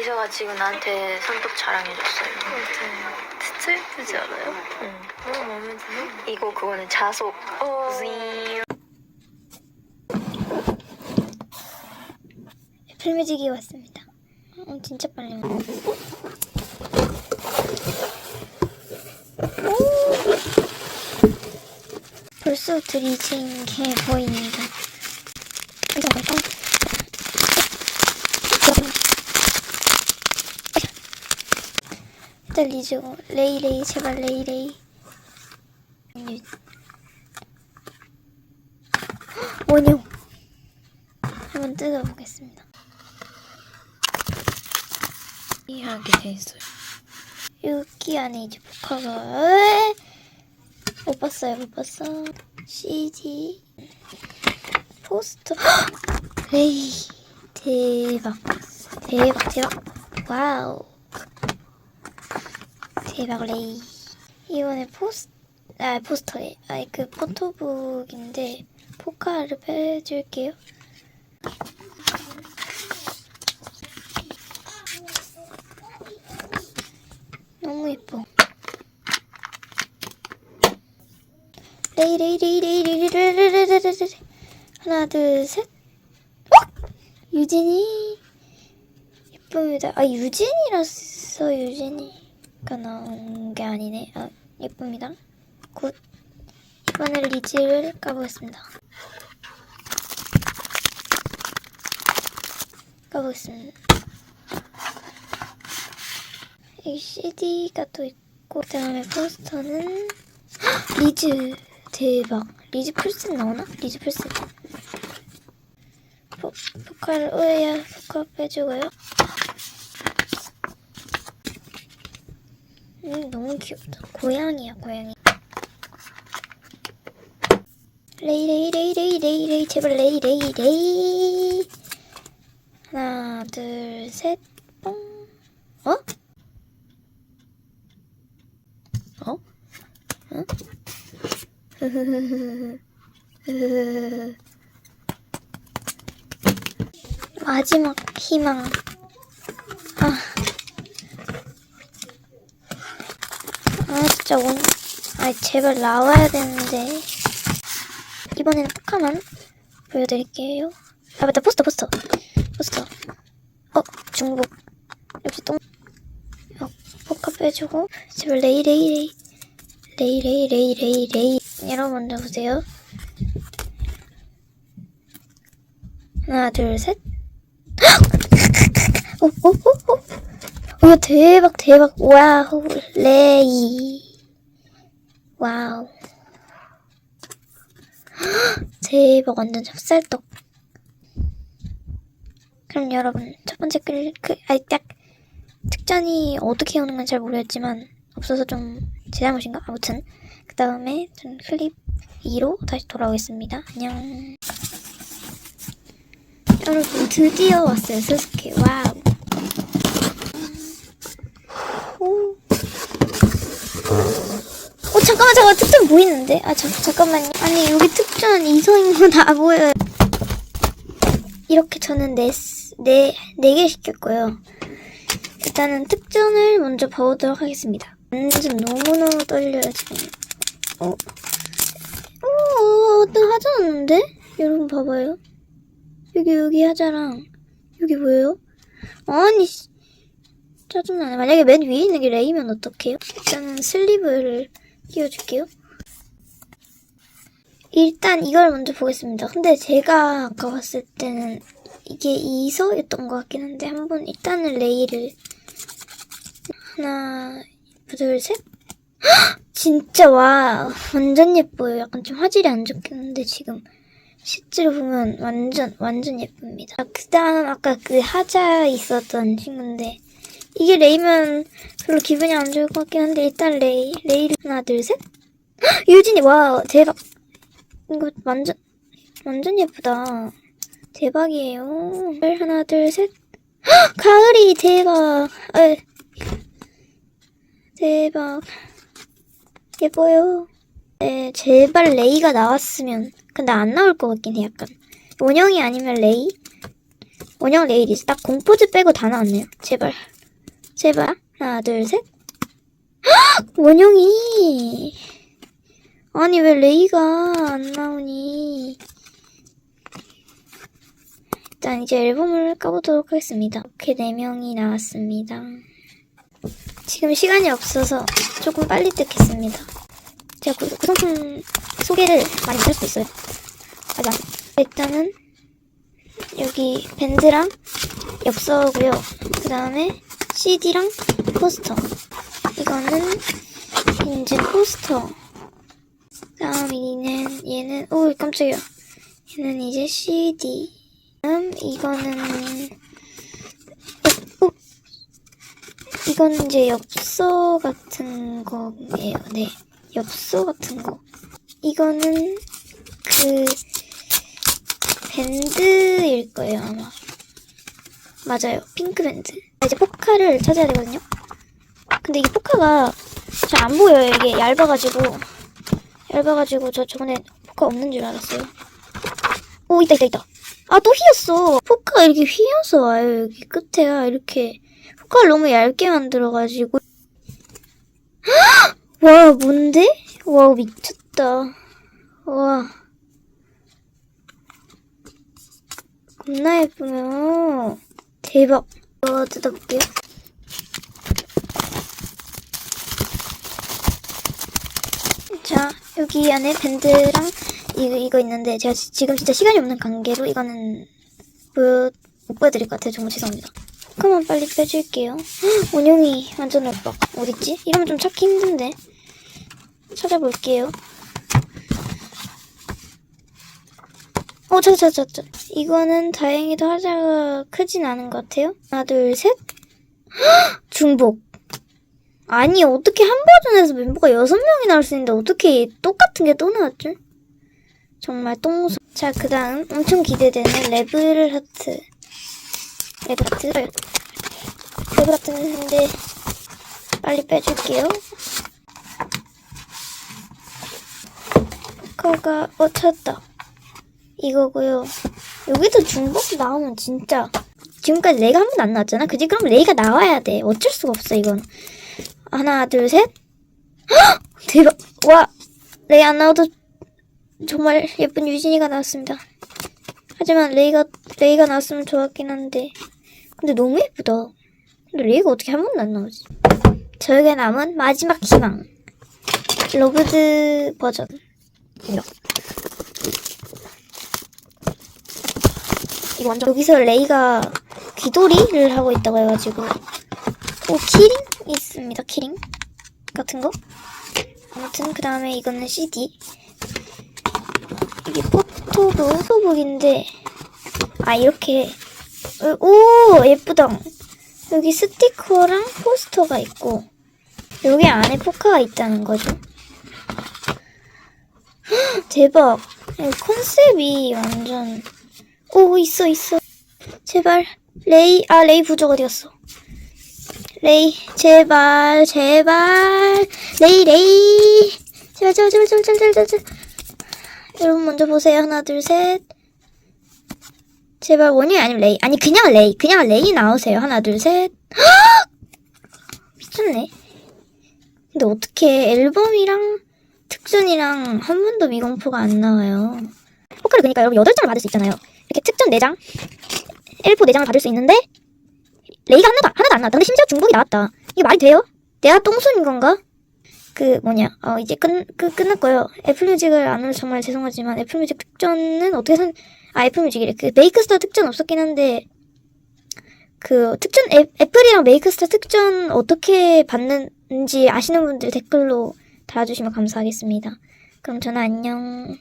이서가 지금 나한테 손톱 자랑해줬어요. 진짜 예쁘지 않아요? 응. 너무 마음에 드네. 이거 그거는 자석. 어. 애플뮤직이 왔습니다. 어, 진짜 빨리 왔네. 오! 벌써 들이친 게 보입니다. 이거 갈까? 일단 리즈고 레이 레이 제발 레이 레이 원용 한번 뜯어보겠습니다. 이해하게 돼 있어요. 여기 안에 이제 에? 못 봤어요 못 봤어 CD 포스터 헉! 레이 대박 대박 대박 와우 대박 레이 이번에 포스 아 포스터에 아이 그 포토북인데 포카를 빼줄게요 너무 예뻐. 레이 레이 레이 레이 레이 레이 레이 레이 레이 레이 하나 둘 셋. 어? 유진이 예쁩니다. 아 유진이라서 유진이 가 나온 게 아니네. 아 예쁩니다. 곧 이번에 리즈를 까보겠습니다. 까보겠습니다. 이 CD가 또 있고 그 다음에 포스터는 헉! 리즈 대박 리즈 풀셋 나오나? 리즈 풀셋 포, 포카를 으야 포카 빼주고요 음 너무 귀엽다 고양이야 고양이 레이 레이 레이 레이 레이 레이 제발 레이 레이 레이 하나 둘 셋 뽕 어? 어? 응? 마지막 희망. 아. 아, 진짜 온, 아, 제발 나와야 되는데. 이번에는 포카만 보여드릴게요. 아, 맞다, 포스터, 포스터. 포스터. 어, 중복. 역시 똥. 어, 포카 빼주고. 제발 레이, 레이, 레이. 레이 레이 레이 레이 레이 여러분들 보세요 하나 둘 셋 오 오 오 오 오 대박 대박 와우 레이 와우 대박 완전 찹쌀떡 그럼 여러분 첫 번째 글, 그, 아니 딱 특전이 어떻게 오는 건 잘 모르겠지만 없어서 좀 제 잘못인가? 아무튼 그 다음에 좀 클립 2로 다시 돌아오겠습니다. 안녕. 여러분 드디어 왔어요 스스케. 와우. 오. 어 잠깐만 잠깐 특전 보이는데? 아 잠, 잠깐만요. 아니 여기 특전 이성인 거 다 보여요. 이렇게 저는 네 네 네 개 시켰고요. 일단은 특전을 먼저 봐보도록 하겠습니다. 완전 너무너무 떨려요, 지금. 어? 어, 나 하자 왔는데? 여러분 봐봐요. 여기, 여기 하자랑, 여기 뭐예요? 아니, 씨. 짜증나네. 만약에 맨 위에 있는 게 레이면 어떡해요? 일단은 슬리브를 끼워줄게요. 일단 이걸 먼저 보겠습니다. 근데 제가 아까 봤을 때는 이게 이서였던 것 같긴 한데 한번 일단은 레이를 하나 둘 셋. 헉! 진짜 와 완전 예뻐요. 약간 좀 화질이 안 좋긴 한데 지금 실제로 보면 완전 완전 예쁩니다. 아, 그다음 아까 그 하자 있었던 친구인데 이게 레이면 별로 기분이 안 좋을 것 같긴 한데 일단 레이 레이를 하나 둘 셋. 헉! 유진이 와 대박. 이거 완전 완전 예쁘다. 대박이에요. 하나 둘 셋. 헉! 가을이 대박. 에. 대박. 예뻐요. 네, 제발 레이가 나왔으면. 근데 안 나올 것 같긴 해, 약간. 원영이 아니면 레이? 원형 레이디스. 딱 공포즈 빼고 다 나왔네요. 제발. 제발. 하나, 둘, 셋. 헉! 원형이. 아니, 왜 레이가 안 나오니. 일단 이제 앨범을 까보도록 하겠습니다. 이렇게 4명이 나왔습니다. 지금 시간이 없어서 조금 빨리 뜯겠습니다. 제가 구, 구성품 소개를 많이 못할 수도 있어요. 안. 일단은 여기 밴드랑 엽서고요. 그 다음에 CD랑 포스터. 이거는 인증 포스터. 다음 얘는 얘는 오 깜짝이야. 얘는 이제 CD. 다음 이거는 어, 어. 이건 이제 엽서 같은 거예요. 네, 엽서 같은 거. 이거는 그 밴드일 거예요 아마. 맞아요, 핑크 밴드. 이제 포카를 찾아야 되거든요. 근데 이게 포카가 잘 안 보여요. 이게 얇아가지고 얇아가지고 저 저번에 포카 없는 줄 알았어요. 오 있다 있다 있다. 아 또 휘었어. 포카가 이렇게 휘어서 와요. 여기 끝에가 이렇게 포카를 너무 얇게 만들어가지고. 와 뭔데? 와 미쳤다. 와 겁나 예쁘며 대박. 이거 뜯어볼게요. 자, 여기 안에 밴드랑 이거, 이거 있는데, 제가 지- 지금 진짜 시간이 없는 관계로 이거는 보여, 못 보여드릴 것 같아요. 정말 죄송합니다. 포크만 빨리 빼줄게요. 헉, 원용이 완전 예뻐. 어딨지? 이러면 좀 찾기 힘든데. 찾아볼게요. 어, 찾아, 찾아, 찾아. 이거는 다행히도 하자가 크진 않은 것 같아요. 하나, 둘, 셋. 헉, 중복. 아니 어떻게 한 버전에서 멤버가 여섯 명이 나올 수 있는데 어떻게 똑같은 게 또 나왔지? 정말 똥소. 자 그다음 엄청 기대되는 레블 하트. 레블 하트. 레블 하트인데 빨리 빼줄게요. 커가 어 찾았다. 이거고요. 여기서 중복 나오면 진짜 지금까지 레이가 한 번도 안 나왔잖아. 그지? 그럼 레이가 나와야 돼. 어쩔 수가 없어 이건. 하나, 둘, 셋. 헉! 대박. 와, 레이 안 나와도 정말 예쁜 유진이가 나왔습니다. 하지만 레이가, 레이가 나왔으면 좋았긴 한데. 근데 너무 예쁘다. 근데 레이가 어떻게 한 번도 안 나오지? 저에게 남은 마지막 희망. 러브드 버전. 이거. 완전 여기서 레이가 귀돌이를 하고 있다고 해가지고 오 키링 있습니다. 키링 같은 거? 아무튼 그 다음에 이거는 CD 이게 포토북 포토북인데 아 이렇게 어, 오 예쁘다. 여기 스티커랑 포스터가 있고 여기 안에 포카가 있다는 거죠. 헉, 대박. 이 컨셉이 완전 오 있어 있어. 제발 레이 아 레이 부족 어디 갔어 레이 제발 제발. 레이 레이. 제발 제발 제발 제발 제발 제발, 제발. 여러분 먼저 보세요. 하나 둘 셋. 제발 원이 아니면 레이? 아니 그냥 레이. 그냥 레이 나오세요. 하나 둘 셋. 미쳤네. 근데 어떻게 앨범이랑 특전이랑 한 번도 미공포가 안 나와요. 포카를 그러니까 여러분 8장을 받을 수 있잖아요. 이렇게 특전 4장 1포 4장을 받을 수 있는데 레이가 하나도, 하나도 안 나왔다. 근데 심지어 중복이 나왔다. 이게 말이 돼요? 내가 똥손인 건가? 그 뭐냐 어 이제 끝, 끝 끝났고요. 애플뮤직을 안 해서 정말 죄송하지만 애플뮤직 특전은 어떻게 산? 아 애플뮤직이래. 그 메이크스타 특전 없었긴 한데 그 특전 애, 애플이랑 메이크스타 특전 어떻게 받는지 아시는 분들 댓글로 달아주시면 감사하겠습니다. 그럼 저는 안녕.